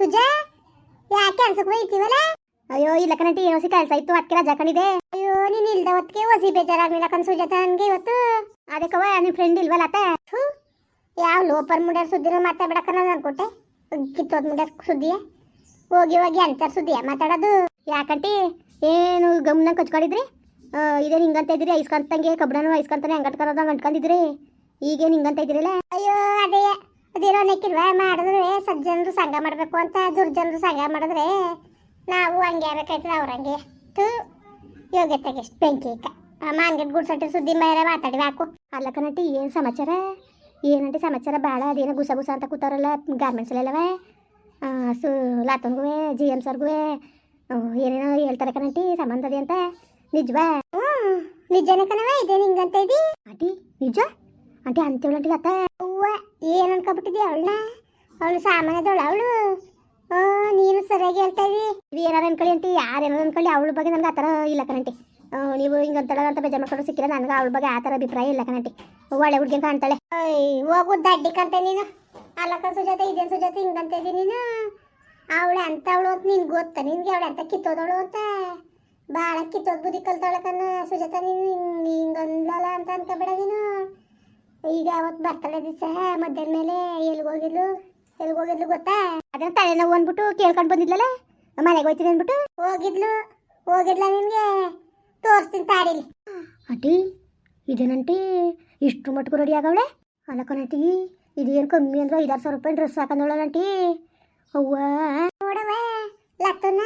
ಸುಜಾ? ಯಾಕೆ ಅನ್ಸಕ್ ಹೋಯ್ತೀವಲ್ಲ ಅಯ್ಯೋ ಇಲ್ಲ ಕಣಟಿ ಏನೋ ಕೆಲಸ ಇತ್ತು ಅದಕ್ಕೆ ರಜಾ ಅಯ್ಯೋ ನೀನ್ ಇಲ್ದ ಹೊತ್ತಿಗೆ ಹೊಸಿ ಬೇಜಾರಾಗ್ಲಿಲ್ಲ ಕಣ್ ಸುಜಾತ ನನ್ಗೆ ಇವತ್ತು. ಅದಕ್ಕವ ನಿನ್ ಫ್ರೆಂಡ್ ಇಲ್ವಲ್ಲ ಅತ್ತ? ಯಾವ ಲೋಪರ್ ಮುಡ್ಯಾರ ಸುದ್ದಿನ ಮಾತಾಡ್ಬೇಡಕ್ಕ ನಾನು ಅನ್ಕೊಟ್ಟೆ. ಕಿತ್ತೋದ್ ಮುಡ್ಯಾರ ಸುದ್ದಿಯ? ಹೋಗಿ ಹೋಗಿ ಅಂತಾರ ಸುದ್ದಿಯ ಮಾತಾಡೋದು. ಯಾಕಂಟಿ ಏನು ಗಮನ ಕಚ್ಕೊಂಡಿದ್ರಿ? ಆ, ಇದೇನು ಹಿಂಗಂತ ಇದ್ರಿ ಐಸ್ಕಂತಂಗೆ ಕಬ್ಬಣನು ಐಸ್ಕಂತಾನೆ ಹಂಗಟ್ಕೊಳ್ಳೋದು ಅಂಟ್ಕೊಂಡಿದ್ರಿ. ಈಗೇನು ಹಿಂಗಂತ ಇದ್ರಿಲ್ಲ ಅಯ್ಯೋ ಅದೇ. ಅದೇನೋ ನೆಕ್ಕಿಲ್ವಾ ಮಾಡಿದ್ರೆ ಸಜ್ಜನರು ಸಂಘ ಮಾಡಬೇಕು ಅಂತ ದುರ್ಜನರು ಸಂಘ ಮಾಡಿದ್ರೆ ನಾವು ಹಂಗೆ ಆಗ್ಬೇಕಾಯ್ತದ ಅವ್ರಂಗೆ ತು ಯೋಗ್ಯತೆಗೆ ಎಷ್ಟು ಬೆಂಕಿ ಇಕ್ಕ ಮಾನ್ಗೆಟ್ ಗುಡ್ಸಟ್ಟಿ ಸುದ್ದಿ ಮೇಲೆ ಮಾತಾಡಿ ಹಾಕು. ಅಲ್ಲ ಕನಟಿ ಏನು ಸಮಾಚಾರ? ಏನಂಟಿ ಸಮಾಚಾರ? ಭಾಳ ಅದೇನೋ ಗುಸ ಗುಸ ಅಂತ ಕೂತಾರಲ್ಲ ಗಾರ್ಮೆಂಟ್ಸಲ್ಲೆಲ್ಲವೇ ಸು ಲಾತನ್ಗುವೆ ಜಿ ಎಂ ಸರ್ಗುವೆ ಏನೇನೋ ಹೇಳ್ತಾರೆ ಕನಟಿ ಅದೇ ಅಂತ? ನಿಜವಾ? ಹ್ಞೂ ನಿಜನೇ ಕಣವ ಇದೆ ನಿಂಗಂತ ಇದಿ? ಅಟಿ ನಿಜ ಆಂಟಿ ಅಂತೇಳಂಟಿ ಅತ್ತ ಅವ್ವ, ಏನು ಅನ್ಕೊಬಿಟ್ಟಿದ್ದಿ ಅವಳನ್ನ? ಅವಳು ಸಾಮಾನ್ಯದವಳು, ಅವಳು? ನೀನು ಸರಿಯಾಗಿ ಹೇಳ್ತಾ ಇದ್ದಿ ನೀವು ಏನಾರು ಅನ್ಕೊಳ್ಳಿ ಅಂಟಿ ಯಾರು ಏನಾರು ಅನ್ಕೊಳ್ಳಿ ಅವಳ ಬಗ್ಗೆ ನನಗೆ ಆ ಥರ ಇಲ್ಲ ಕಣಂಟಿ ನೀವು ಹಿಂಗಂತಳ ಅಂತ ಬೇಜಾರು ಮಾಡ್ಕೊಂಡು ಸಿಕ್ಕಿಲ್ಲ ನನಗೆ ಅವಳ ಬಗ್ಗೆ ಆ ಥರ ಅಭಿಪ್ರಾಯ ಇಲ್ಲ ಕಣಂಟಿ ಒಳ್ಳೆ ಹುಡುಗಿ ಕಾಣ್ತಾಳೆ. ಹೋಗು, ದಡ್ಡಿ ಕಂತೆ ನೀನು. ಅಲ್ಲಕ್ಕ ಸುಜಾತ, ಇದೇನು ಸುಜಾತ ಹಿಂಗಂತ ಇದ್ದೀನಿ ನೀನು? ಅವಳೆ ಅಂತವಳು ಅಂತ ನಿನ್ಗೆ ಗೊತ್ತಾ? ನಿನ್ಗೆ ಅವಳೆ ಅಂತ ಕಿತ್ತೋದವಳು ಅಂತ? ಭಾಳ ಕಿತ್ತೋದ್ ಬುದ್ಧಿ ಕಲ್ತಾಳೆ ಕಣ್ಣ ಸುಜಾತ ನೀನು. ಹಿಂಗಂದ್ಲಲ್ಲ ಅಂತ ಅನ್ಕೋಬೇಡ ನೀನು. ಈಗ ಅವತ್ತು ಬರ್ತಾಳೆ ದಿವಸ ಮಧ್ಯಾಹ್ನ ಮೇಲೆ ಎಲ್ಲಿಗೆ ಹೋಗಿದ್ಲು? ಎಲ್ಲಿಗೆ ಹೋಗಿದ್ಲು ಗೊತ್ತಾ? ಅದನ್ನ ತಲೆನೋವು ಅಂದ್ಬಿಟ್ಟು ಕೇಳ್ಕೊಂಡು ಬಂದಿದ್ಲಲ್ಲ? ಮನೆಗೆ ಹೋಯ್ತೀನಿ ಅಂದ್ಬಿಟ್ಟು. ಹೋಗಿದ್ಲು. ಹೋಗಿದ್ಲ ನಿಮ್ಗೆ ತೋರಿಸ್ತೀನಿ ತಾಡಿಲಿ ಅಟಿ ಇದೇನಂಟಿ ಇಷ್ಟು ಮಟ್ಕು ರೆಡಿ ಆಗವಳೆ? ಅಲ್ಲ ಕಣಟಿ ಇದೇನು ಕಮ್ಮಿ ಅಂದ್ರೆ ಐದಾರು ಸಾವಿರ ರೂಪಾಯಿ ಡ್ರೆಸ್ ಹಾಕೊಂಡವಳಂಟಿ ಅವ್ವ. ನೋಡವ ಲತ್ತನ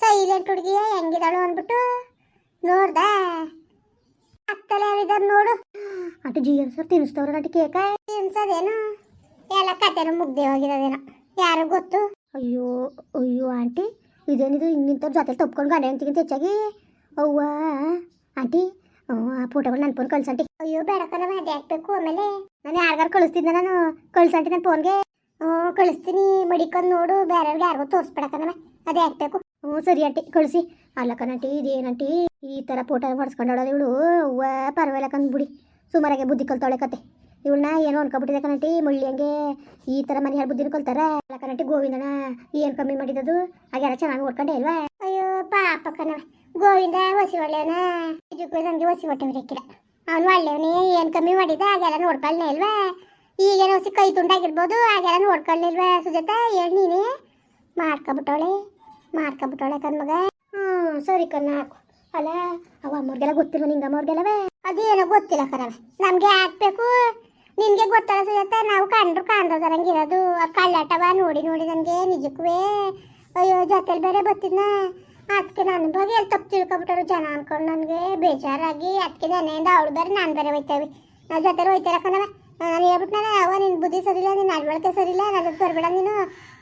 ಸೈಲೆಂಟ್ ಹುಡುಗಿಯ ಹೆಂಗಿದಾಳು ಅಂದ್ಬಿಟ್ಟು ನೋಡ್ದ? ಅತ್ತಲೆ ಯಾರಿದಾರ ನೋಡು. ಅటు ಜಿ ಎಂ ಸರ್ ತಿನ್ನಿಸ್ತವ್ರ ನಟಿ ಕೇಕ. ತಿನ್ಸೋದೇನು? ಎಲ್ಲ ಕತೆನೂ ಮುಗ್ದೆ ಹೋಗಿರೋದೇನೋ? ಯಾರು ಗೊತ್ತು? ಅಯ್ಯೋ ಅಯ್ಯೋ ಆಂಟಿ ಇದೇನಿದು ಹಿಂಗಿಂತವ್ರ ಜೊತೆಲಿ ತಪ್ಕೊಂಡು ಗಂಡ ಹೆಂಡ್ತಿಗಿಂತ ಹೆಚ್ಚಾಗಿ? ಅವ್ವ ಆಂಟಿ ಆ ಫೋಟೋಗಳು ನನ್ನ ಫೋನ್ ಕಳ್ಸಂಟಿ ಅಯ್ಯೋ ಬೇಡ ಕಣವ ಅದೇ ಹಾಕ್ಬೇಕು ಆಮೇಲೆ. ನಾನು ಯಾರಿಗಾರು ಕಳಿಸ್ತಿದ್ದೆ ನಾನು? ಕಳ್ಸಂಟಿ ನನ್ನ ಫೋನ್ಗೆ. ಹ್ಞೂ ಕಳಿಸ್ತೀನಿ. ಮಡಿಕೊಂಡು ನೋಡು. ಬೇರೆಯವ್ರಿಗೆ ಯಾರಿಗೂ ತೋರಿಸ್ಬೇಡ ಕಣವ ಅದೇ ಹಾಕ್ಬೇಕು ಹ್ಞೂ ಸರಿ ಆಂಟಿ ಕಳಿಸಿ. ಅಲ್ಲ ಕಣಂಟಿ ಇದೇನಂಟಿ ಈ ಥರ ಫೋಟೋ ಹೊಡ್ಸ್ಕೊಂಡೋಳೋದು ಇವಳು. ಅವ್ವ ಪರವಾಗಿಲ್ಲ ಕಂದ್ಬಿಡಿ ಸುಮಾರಾಗೆ ಬುದ್ಧಿ ಕಲ್ತಾಳೆ ಕತೆ. ಇವಳನ್ನ ಏನೋ ಅನ್ಕೊಬಿಟ್ಟಿದೆ ಕನಟಿ ಮುಳ್ಳಿ ಹಂಗೆ ಈ ಥರ ಮನೆ ಹೇಳಿ ಬುದ್ಧಿನ ಕಲ್ತಾರ. ಅಲ್ಲ ಕಣಟಿ ಗೋವಿಂದನ ಏನು ಕಮ್ಮಿ ಮಾಡಿದದು? ಹಾಗೆಲ್ಲ ಚೆನ್ನಾಗಿ ನೋಡ್ಕೊಂಡೆ ಇಲ್ವಾ ಅಯ್ಯೋ, ಪಾಪ ಕಣವ ಗೋವಿಂದ ಹೊಸಿ ಒಳ್ಳೆಯವನ ಇದಕ್ಕೂ ನನಗೆ ಹೊಸಿ ಅವನು ಒಳ್ಳೆಯವನೇ ಏನು ಕಮ್ಮಿ ಮಾಡಿದ? ಹಾಗೆಲ್ಲ ನೋಡ್ಕೊಳ್ಳೆ ಅಲ್ವಾ? ಈಗೇನೋ ಹೊಸಿ ಕೈ ತುಂಡಾಗಿರ್ಬೋದು ಹಾಗೆಲ್ಲ ನೋಡ್ಕೊಳ್ಳಿಲ್ವಾ ಸುಜಾತ? ಹೇಳಿ ನೀನೇ. ಮಾಡ್ಕೊಬಿಟ್ಟವಳೆ. ಮಾಡ್ಕೊಬಿಟ್ಟವಳೆ ಕಣ್ಮಗ. ಹ್ಞೂ ಸರಿ ಕಣ್ಣು, ಹಾಕು. ಅಲ್ಲ ಅವ ಅಮ್ಮವ್ರಿಗೆಲ್ಲ ಗೊತ್ತಿಲ್ಲ ನಿಂಗೆ ಅಮ್ಮವ್ರಿಗೆಲ್ಲವೇ ಅದೇನೋ ಗೊತ್ತಿಲ್ಲ ಕರವ ನಮಗೆ ಹಾಕ್ಬೇಕು ನಿನಗೆ ಗೊತ್ತಲ್ಲ ಸುಜಾತ, ನಾವು ಕಂಡ್ರು ಕಾಣ್ದೋದರಂಗಿರೋದು ಆ ಕಳ್ಳಾಟವ ನೋಡಿ ನೋಡಿ ನನಗೆ ನಿಜಕ್ಕೂ ಅಯ್ಯೋ, ಜೊತೆಲಿ ಬೇರೆ ಬತ್ತಿದ್ನ. ಅದಕ್ಕೆ ನನ್ನ ಬಗ್ಗೆ ಎಲ್ಲಿ ತಪ್ಪು ತಿಳ್ಕೊಬಿಟ್ಟರು ಜನ ಅನ್ಕೊಂಡು ನನಗೆ ಬೇಜಾರಾಗಿ ಅದಕ್ಕೆ ನೆನೆಯಿಂದ ಅವಳು ಬೇರೆ ನಾನು ಬೇರೆ ಹೋಯ್ತೇವೆ. ನಾವು ಜೊತೆ ಹೋಯ್ತಾರೆ ಕಣವ ನಾನು ಹೇಳ್ಬಿಟ್ನಲ್ಲ ಅವ ನಿನ್ನ ಬುದ್ಧಿ ಸರಿಲ್ಲ ನಿನ್ನ ನಡವಳಿಕೆ ಸರಿಲ್ಲ ನನ್ನ ಬರಬೇಡ ನೀನು.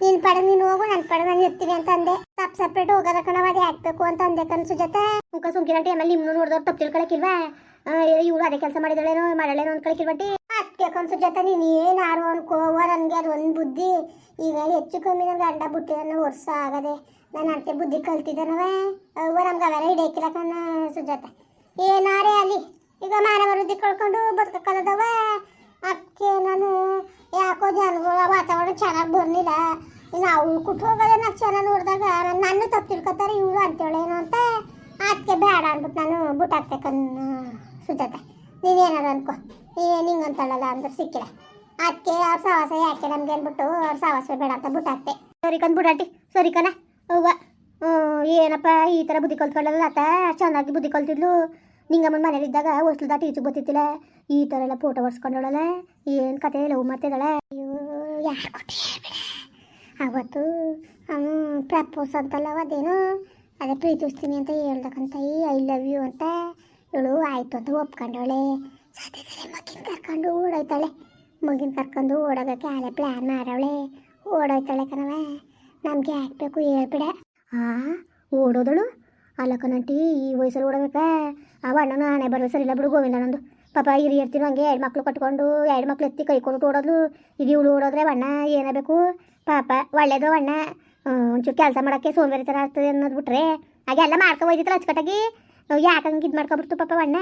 ನಿನ್ನ ಪಡ, ನೀನು ಹೋಗು ನನ್ನ ಪಡ, ನಾನು ಇರ್ತೀನಿ ಅಂತ ಅಂದೆ. ತಪ್ಪು ಸಪ್ರೇಟ್ ಹೋಗೋದ ಕಣವ ಅದೇ ಹಾಕ್ಬೇಕು ಅಂತ ಅಂದೆ ಕನಸು ಜೊತೆ ಮುಖ ಸುಮ್ಕಿರಟಿ ಟೈಮಲ್ಲಿ ನಿಮ್ಮನ್ನು ನೋಡಿದವ್ರು ತಪ್ಪು ತಿಳ್ಕೊಳಕ್ಕಿಲ್ವಾ ಇವಳು ಅದೇ ಕೆಲಸ ಮಾಡಿದಳೇನೋ ಮಾಡಲೇನೋ ಅನ್ಕೊಳಕ್ಕಿಲ್ಬಟ್ಟಿ ಅದಕ್ಕೆ ಕನಸು ಜೊತೆ ನೀನು ಏನಾರು ಅನ್ಕೋವ ನನಗೆ ಅದು ಒಂದು ಬುದ್ಧಿ. ಈಗ ಹೆಚ್ಚು ಕಮ್ಮಿ ನನ್ನ ಗಂಡ ಬುಟ್ಟಿದನ್ನ ವರ್ಷ ಆಗದೆ. ನಾನು ಅಂತೆ ಬುದ್ಧಿ ಕಲ್ತಿದ್ದಾನವ ಅವ ನಮ್ಗೆ ಅವೆಲ್ಲ ಹಿಡಿಯಕ್ಕಿಲ್ಲ ಕಣ್ಣ ಸುಜಾತ. ಏನಾರೇ ಅಲ್ಲಿ ಈಗ ಮಾನವ ವೃದ್ಧಿ ಕಳ್ಕೊಂಡು ಬದುಕಕ್ಕಲ್ಲದವ ಅದಕ್ಕೆ ನಾನು ಯಾಕೋ ಜನಗಳ ವಾತಾವರಣ ಚೆನ್ನಾಗಿ ಬರಲಿಲ್ಲ. ನಾವು ಅವಳು ಕುಟ್ಟು ಹೋಗೋದೇ ನಾನು ಚೆನ್ನಾಗಿ ನೋಡಿದಾಗ ನನ್ನ ತಪ್ಪು ತಿಳ್ಕೊತಾರೆ ಇವಳು ಅಂತೇಳೇನು ಅಂತ. ಅದಕ್ಕೆ ಬೇಡ ಅಂದ್ಬಿಟ್ಟು ನಾನು ಬುಟ್ಟಾಕ್ಬೇಕನ್ನ ಸುಜಾತ. ನೀನೇನಾರು ಅನ್ಕೋ. ನೀನು ಹಿಂಗಂತಳಲ್ಲ ಅಂದ್ರೆ ಸಿಕ್ಕಿಲ್ಲ. ಅದಕ್ಕೆ ಅವ್ರ ಸವಾಸ ಯಾಕೆ ನಮ್ಗೆ ಅಂದ್ಬಿಟ್ಟು ಅವ್ರ ಬೇಡ ಅಂತ ಬುಟ್ಟಾಕ್ತೆ ಸರಿ ಕಂದ್ ಬುಡಾಟಿ ಸರಿ ಕಣ. ಅವ್ವ. ಏನಪ್ಪ ಈ ಥರ ಬುದ್ಧಿ ಕಲ್ತ್ಕೊಳ್ಳಲ್ಲ ಆತ ಚೆನ್ನಾಗಿ ಬುದ್ಧಿ ಕಲ್ತಿದ್ಲು. ನಿಂಗಮ್ಮನ ಮನೇಲಿದ್ದಾಗ ಹೊಸ್ಲು ದಾಟಿ ಈಚೆ ಗೊತ್ತಿತ್ತಿಲ್ಲ ಈ ಥರ ಎಲ್ಲ ಫೋಟೋ ಹೊಡ್ಸ್ಕೊಂಡೋಳಲ್ಲ ಏನು ಕತೆ ಲವ್ ಮಾಡ್ತಿದ್ದಾಳೆ ಅಯ್ಯೋ, ಯಾರು ಅವತ್ತು ಅವನು ಪ್ರಪೋಸ್ ಅಂತಲ್ಲ ಅದೇನು ಅದೇ ಪ್ರೀತಿಸ್ತೀನಿ ಅಂತ ಹೇಳ್ದಕ್ಕಂತ ಐ ಲವ್ ಯು ಅಂತ ಇವಳು ಆಯಿತು ಅಂತ ಒಪ್ಕೊಂಡವಳೆ. ಸದ್ಯದಲ್ಲೇ ಮಗಿನ ಕರ್ಕೊಂಡು ಓಡೋಯ್ತಾಳೆ. ಮಗಿನ ಕರ್ಕೊಂಡು ಓಡೋಗಕ್ಕೆ ಆಲೆ ಪ್ಲ್ಯಾನ್ ಮಾಡವಳೆ. ಓಡೋಯ್ತಾಳೆ ಕಣವ ನಮ್ಗೆ ಹಾಕ್ಬೇಕು ಹೇಳ್ಬಿಡ. ಹಾಂ ಓಡೋದಳು? ಅಲ್ಲ ಕಣಂಟಿ ಈ ವಯಸ್ಸಲ್ಲಿ ಓಡಬೇಕಾ ಅವ ಅಣ್ಣನ ಹಣೆ ಬರೋ ಸರಿಲ್ಲ ಬಿಡು ಗೋವಿಂದನಂದು ಪಾಪ ಹಿರಿ ಇರ್ತೀನಿ ಹಂಗೆ, ಎರಡು ಮಕ್ಳು ಕಟ್ಕೊಂಡು, ಎರಡು ಮಕ್ಳು ಎತ್ತಿ ಕೈ ಓಡೋದು ಇದು ಇವಳು ಓಡೋದ್ರೆ ಅಣ್ಣ ಏನಾಗಬೇಕು ಪಾಪ ಒಳ್ಳೇದು ಅಣ್ಣ. ಒಂಚೂರು ಕೆಲಸ ಮಾಡೋಕ್ಕೆ ಸೋಂಬೇರಿ ಥರ ಆಗ್ತದೆ ಅನ್ನೋದು ಬಿಟ್ರೆ ಹಾಗೆಲ್ಲ ಮಾಡ್ಕೊ ಹೋಯ್ತಿತ್ತಲ್ಲ ಅಚ್ಚುಕಟ್ಟಾಗಿ. ಯಾಕೆ ಹಂಗೆ ಇದು ಮಾಡ್ಕೊಬಿಡ್ತು ಪಾಪ ಅಣ್ಣ?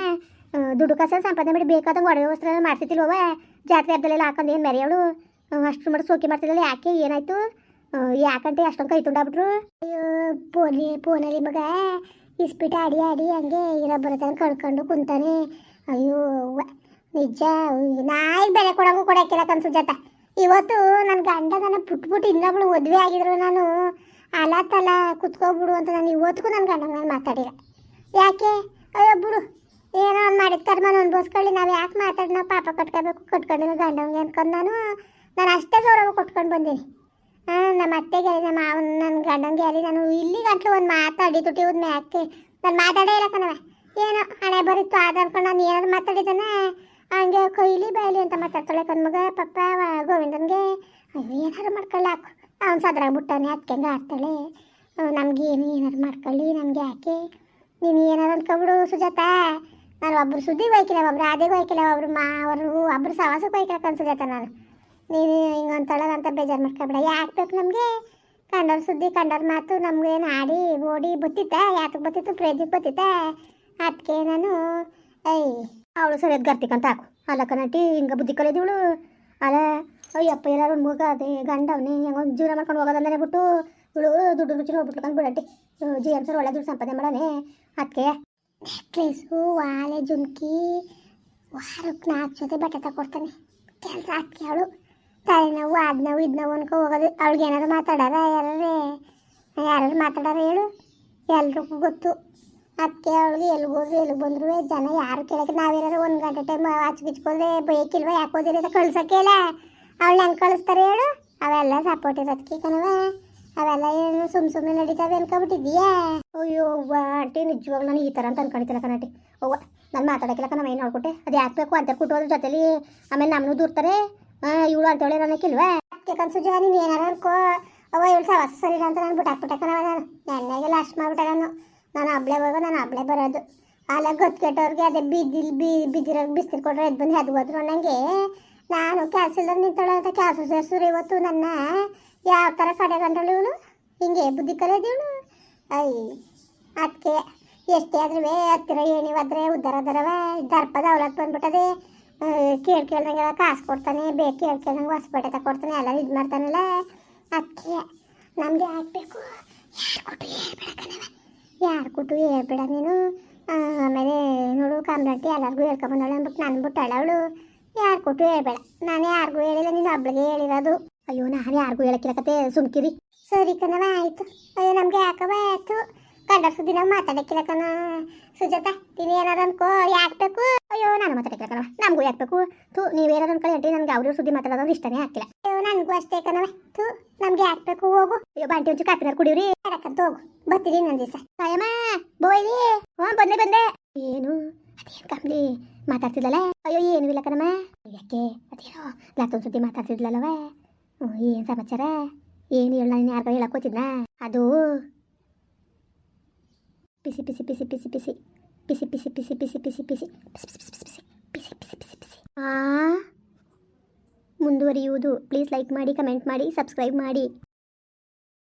ದುಡ್ಡು ಕಸ ಸಂಪಾದನೆ ಮಾಡಿ ಬೇಕಾದಂಗೆ ಒಡವೆ ವಸ್ತ್ರ ಮಾಡ್ತಿತ್ತಿಲ್ವವ ಜಾತ್ರೆ ಹಬ್ಬದಲ್ಲೆಲ್ಲ ಹಾಕೊಂಡು ಏನು ಮೆರೆಯವಳು? ಅಷ್ಟು ಮಾಡಿ ಸೋಕಿ ಮಾಡ್ತಿದ್ದಲ್ಲ ಯಾಕೆ? ಏನಾಯ್ತು? ಯಾಕಂటే ಅಷ್ಟೊಂದು ಕೈ ತುಂಡಾಬಿಟ್ರು ಅಯ್ಯೋ ಪೋನಿ ಫೋನಲ್ಲಿ ಮಗ, ಇಸ್ಪಿಟ್ ಆಡಿ ಆಡಿ ಹಂಗೆ ಇರೋ ಬರೋತನ ಕಳ್ಕೊಂಡು ಕುಂತಾನೆ. ಅಯ್ಯೋ. ನಿಜ, ನಾಯಿ ಬೆಲೆ ಕೊಡಂಗೂ ಕೊಡಕ್ಕಿಲ್ಲ ಕನ್ಸು ಸುಜಾತ. ಇವತ್ತು ನನ್ನ ಗಂಡ ನನ್ನ ಪುಟ್ಬಿಟ್ಟು ಇನ್ನೊಬ್ಳು ಮದುವೆ ಆಗಿದ್ರು ನಾನು. ಅಲ ತಲ ಕುತ್ಕೊಬಿಡು ಅಂತ ನಾನು ಇವತ್ತಿಗೂ ನನ್ನ ಗಂಡ ನಾನು ಮಾತಾಡಿಲ್ಲ. ಯಾಕೆ? ಅಯ್ಯೋ, ಬಿಡು. ಏನೋ ಒಂದು ಮಾಡಿದ ಕರ್ಮ ಅನ್ಭವಿಸ್ಕೊಳ್ಳಿ ನಾವು ಯಾಕೆ ಮಾತಾಡಿ, ನಾವು ಪಾಪ ಕಟ್ಕೋಬೇಕು, ಕಟ್ಕೊಂಡಿರೋ ಗಂಡಂಗೆ ಅನ್ಕೊಂಡು ನಾನು. ನಾನು ಅಷ್ಟೇ ಗೌರವ ಕೊಟ್ಕೊಂಡು ಬಂದೀನಿ. ನಮ್ಮ ಅತ್ತೆಗೆ ನಮ್ಮ ಮಾವನ, ನನ್ನ ಗಂಡಂಗೆ ಅಲ್ಲಿ ನಾನು ಇಲ್ಲಿ ಗಂಟಲು ಒಂದು ಮಾತಾಡಿ ತುಟಿ ಹೋದ್ಮೆ ಅಕ್ಕೆ ನಾನು ಮಾತಾಡೇ ಇಲ್ಲ ಕಣವ ಏನೋ ಹಣೆ ಬರಿತ್ತು ಅನ್ಕೊಂಡು ನಾನು ಏನಾದ್ರು ಮಾತಾಡಿದ್ದಾನೆ, ಹಂಗೆ ಕೊಯ್ಲಿ ಬಯಲಿ ಅಂತ ಮಾತಾಡ್ತಾಳೆ ಕಣ್ಮಗ, ಪಪ್ಪ ಗೋವಿಂದನ್ಗೆ. ಅಯ್ಯೋ, ಏನಾದ್ರು ಮಾಡ್ಕೊಳ್ಳಿ ಹಾಕು. ಅವ್ನು ಸದ್ರಾಗ ಬಿಟ್ಟಾನೆ ಅದಕ್ಕೆ ಹಂಗೆ ಆಡ್ತಾಳೆ. ನಮ್ಗೆ ಏನು ಏನಾರು ಮಾಡ್ಕೊಳ್ಳಿ, ನಮ್ಗೆ ಯಾಕೆ? ನೀನು ಏನಾರು ಅನ್ಕೊಬಿಡು, ಸುಜಾತ. ನಾನು ಒಬ್ರು ಸುದ್ದಿಗೆ ಹೋಯ್ಕಿಲ್ಲ, ಒಬ್ರು ಆದಿಗೆ ಹೋಯ್ಕಿಲ್ಲ, ಒಬ್ರು ಮಾವರು, ಒಬ್ರು ಸವಾಸಕ್ಕೆ ಹೋಯ್ಕಿಲ್ಲ ಕಣ್ ಸುಜಾತ ನಾನು. ನೀನು ಹಿಂಗೆ ಅಂತ ಬೇಜಾರು ಮಾಡ್ಕೊಬೇಡ. ಯಾಕೆ ಬೇಕು ನಮಗೆ? ಕಂಡವ್ರ ಸುದ್ದಿ ಕಂಡವ್ರ ಮಾತು ನಮ್ಗೇನು ಆಡಿ ಓಡಿ ಬತ್ತಿತ್ತ? ಯಾತಕ್ಕೆ ಬತ್ತಿತ್ತು? ಪ್ರೇಜಿಗೆ ಬತ್ತಿತ್ತ? ಅದಕ್ಕೆ ನಾನು, ಐ, ಅವಳು ಸರಿಯಾದ ಗರ್ತಿಕಂತ ಹಾಕು. ಅಲ್ಲಕ್ಕ ನಟಿ ಹಿಂಗೆ ಬುದ್ಧಿ ಕಲಿದಿವಳು ಅಲ್ಲ, ಅಯ್ಯಪ್ಪ, ಎಲ್ಲಾರು ಒಂದು ಮಗ ಅದೇ ಗಂಡ ಹೆಂಗೊಂದು ಜೀವನ ಮಾಡ್ಕೊಂಡು ಹೋಗೋದಂದ್ರೆ ಬಿಟ್ಟು. ಇವಳು ದುಡ್ಡು ರುಚಿ ಹೋಗ್ಬಿಟ್ಟು ಬಿಡಟ್ಟಿ ಜಿ ಎಂ ಸರ್ ಒಳ್ಳೆ ದುಡ್ಡು ಸಂಪಾದನೆ ಮಾಡೋನೆ ಅದಕ್ಕೆ ನೆಕ್ಲೇಸು ವಾಲೆ ಜುಮ್ಕಿ ವಾರಕ್ಕೆ ನಾಲ್ಕು ಜೊತೆ ಬಟ್ಟೆ ತಗೊಡ್ತಾನೆ ಕೆಲಸ ಅದಕ್ಕೆ ಅವಳು. ತಲೆನೋವು ಅದು ನೋವು, ಇದು ನೋವು ಹೋಗೋದು. ಅವಳಿಗೆ ಏನಾದ್ರು ಮಾತಾಡಾರ? ಯಾರೇ ಯಾರು ಮಾತಾಡಾರ ಹೇಳು? ಎಲ್ರಿಗೂ ಗೊತ್ತು. ಅದಕ್ಕೆ ಅವಳಿಗೆ ಎಲ್ಲಿ ಹೋದ್ರು ಎಲ್ಲಿ ಬಂದ್ರು ಜನ ಯಾರು ಕೇಳಕ್ಕೆ ನಾವೇನಾರು ಒಂದು ಗಂಟೆ ಟೈಮ್ ಆಚೆಗಿಚ್ಕೊಂಡ್ರೆ ಬೈಕಿಲ್ವ, ಯಾಕೆ ಹೋದಿರಿ ಅಂತ ಕಳ್ಸೋಕೆ ಇಲ್ಲ. ಅವಳು ಹೆಂಗೆ ಕಳಿಸ್ತಾರೆ ಹೇಳು? ಅವೆಲ್ಲ ಸಪೋರ್ಟ್ ಇರೋದಕ್ಕೆ ಕಣವ ಅವೆಲ್ಲ ಏನು ಸುಮ್ ಸುಮ್ಮನೆ ನಡೀತಾವೆ ಅನ್ಕೊಬಿಟ್ಟಿದ್ಯಾ ಅಯ್ಯೋ ಅವ್ವ, ಆಂಟಿ ನಿಜವಾಗ್ಲೂ ನಾನು ಈ ಥರ ಅಂತ ಅನ್ಕೊಂಡಿದ್ದಿಲ್ಲ ಕಣಾಟಿ ಅವ್ವ, ನಾನು ಮಾತಾಡೋಕ್ಕಿಲ್ಲ ಕಣ ಏನು ನೋಡ್ಕೊಟ್ಟೆ. ಅದು ಯಾಕೆ ಬೇಕು ಅಂತ ಕುಟುಂಬದ ಜೊತೆಲಿ ಆಮೇಲೆ ನಮ್ಮನ್ನು ದೂರ್ತಾರೆ. ಇವಳು ಅಂತೇಳಿ ಅದಕ್ಕೆ ಕನ್ಸು ಜಯ ನೀನು ಏನಾರು ಅನ್ಕೋ. ಅವ ಇವಳು ಸವಾಸ ಸರಿ ಅಂತ ನಾನು ಬಿಟ್ಟಾಕ್ಬಿಟ್ಟೆ ಕಣವ ನಾನು ನೆನ್ನೆಗೆ ಲಾಸ್ಟ್ ಮಾಡ್ಬಿಟ್ಟೆ ನಾನು ಹಬ್ಳೆ ಹೋಗೋ, ನಾನು ಅಬ್ಳೆ ಬರೋದು. ಅಲ್ಲ, ಗೊತ್ತು ಕೆಟ್ಟವ್ರಿಗೆ ಅದೇ ಬಿದ್ದಿಲ್ ಬಿ ಬಿದ್ದಿರೋ ಬಿಸ್ತಿರ್ ಕೊಡ್ರೆ ಎದ್ದು ಬಂದು ಅದು ಹೋದ್ರು ನನಗೆ ನಾನು ಕೆಲಸ ಇಲ್ದಾಗ ನಿಂತಾಳೆ ಅಂತ ಸೇರಿಸಿದ್ರು ಇವತ್ತು ನನ್ನ. ಯಾವ ಥರ ಕಡೆ ಕಂಡಳು ಇವಳು? ಹಿಂಗೆ ಬುದ್ಧಿ ಕಲಿಯೋದು ಇವಳು? ಐ ಅದಕ್ಕೆ ಎಷ್ಟೇ ಆದ್ರೂ ಹತ್ತಿರ ಏನಿವಾದ್ರೆ ಉದ್ದಾರ ಅದರವ ದರ್ಪದ ಅವಲತ್ತು ಬಂದ್ಬಿಟ್ಟದೆ. ಕೇಳ್ ಕೇಳ್ದಂಗೆ ಕಾಸು ಕೊಡ್ತಾನೆ ಬೇಕು ಕೇಳಿ ಕೇಳ್ದಂಗೆ ಹೊಸಪೇಟೆ ತಗೊಡ್ತಾನೆ ಎಲ್ಲ ಇದು ಮಾಡ್ತಾನಲ್ಲ. ಅದಕ್ಕೆ ನಮಗೆ ಆಗಬೇಕು ಯಾರು ಕೊಟ್ಟು ಹೇಳ್ಬೇಡ ನೀನು? ಆಮೇಲೆ ನೋಡು ಕಾಮ್ರಂಟಿ ಎಲ್ಲರಿಗೂ ಹೇಳ್ಕೊಂಬಂದವಳು ಅಂದ್ಬಿಟ್ಟು ನಾನು ಬಿಟ್ಟಾಳ ಅವಳು. ಯಾರು ಕೊಟ್ಟು ಹೇಳ್ಬೇಡ ನಾನು ಯಾರಿಗೂ ಹೇಳಿಲ್ಲ, ನೀನು ಒಬ್ಳಿಗೆ ಹೇಳಿರೋದು. ಅಯ್ಯೋ, ನಾನು ಯಾರಿಗೂ ಹೇಳಕ್ಕಿಲ್ಲ ಕತೆ, ಸುಮ್ಕಿರಿ. ಸರಿ ಕಣವ ಆಯಿತು. ಅಯ್ಯೋ, ನಮಗೆ ಯಾಕವ ಆಯಿತು. ಕಂಡ ಸುದ್ದಿ ನಾವು ಮಾತಾಡಕ್ಕಿಲ್ಲ ಕಣ ಸುಜಾತ ನೀನು ಏನಾರು ಅನ್ಕೋ ಯಾಕಬೇಕು? ಅಯ್ಯೋ ನಾನು ಮಾತಾಡಕ್ಕಿಲ್ಲ ಕಣವ ನಮಗೂ ಯಾಕೆ ಬೇಕು ತು ನೀವೇನಾರು ಅನ್ಕೊಳ್ಳಿ ಅಂಟಿ ನನಗೆ ಅವ್ರ ಸುದ್ದಿ ಮಾತಾಡೋದು ಇಷ್ಟನೇ ಆಗ್ತಿಲ್ಲ. ಅಯ್ಯೋ ನನಗೂ ಅಷ್ಟೇ ಕಣವ ತು ನಮ್ಗೆ ಯಾಕಬೇಕು? ಹೋಗು. ಅಯ್ಯೋ ಬಾಂಟಿ ಒಂಚು ಕಾಪಿನಾರು ಕುಡಿಯೋರಿ. ಯಾಕಂತ ಹೋಗು. ಬರ್ತೀರಿ ನನ್ನ ದಿವಸ. ಅಯ್ಯಮ್ಮ ಬೋಯ್ಲಿ. ಹ್ಞೂ ಬಂದೆ ಬಂದೆ. ಏನು? ಅದೇನು ಕಂಬ್ಲಿ ಮಾತಾಡ್ತಿದ್ದಲ್ಲ ಅಯ್ಯೋ ಏನು ಇಲ್ಲ ಕಣಮ್ಮ ಯಾಕೆ? ಅದೇನೋ ಲಾಕ್ಡೌನ್ ಸುದ್ದಿ ಮಾತಾಡ್ತಿದ್ಲಲ್ಲವ ಏನು ಸಮಾಚಾರ? ಏನು ಹೇಳ? ನಾನು ಯಾರಿಗೋ ಹೇಳಕ್ ಹೋತಿದ್ನಾ? ಅದು ಪಿಸಿ ಪಿಸಿ ಪಿಸಿ ಪಿಸಿ ಪಿಸಿ ಪಿಸಿ ಪಿಸಿ ಪಿಸಿ ಪಿಸಿ ಪಿಸಿ ಪಿಸಿ ಪಿಸಿ ಪಿಸಿ ಪಿಸಿ ಪಿಸಿ ಪಿಸಿ ಪಿಸಿ ಆ? ಮುಂದುವರಿಯುವುದು. ಪ್ಲೀಸ್ ಲೈಕ್ ಮಾಡಿ ಕಮೆಂಟ್ ಮಾಡಿ ಸಬ್ಸ್ಕ್ರೈಬ್ ಮಾಡಿ.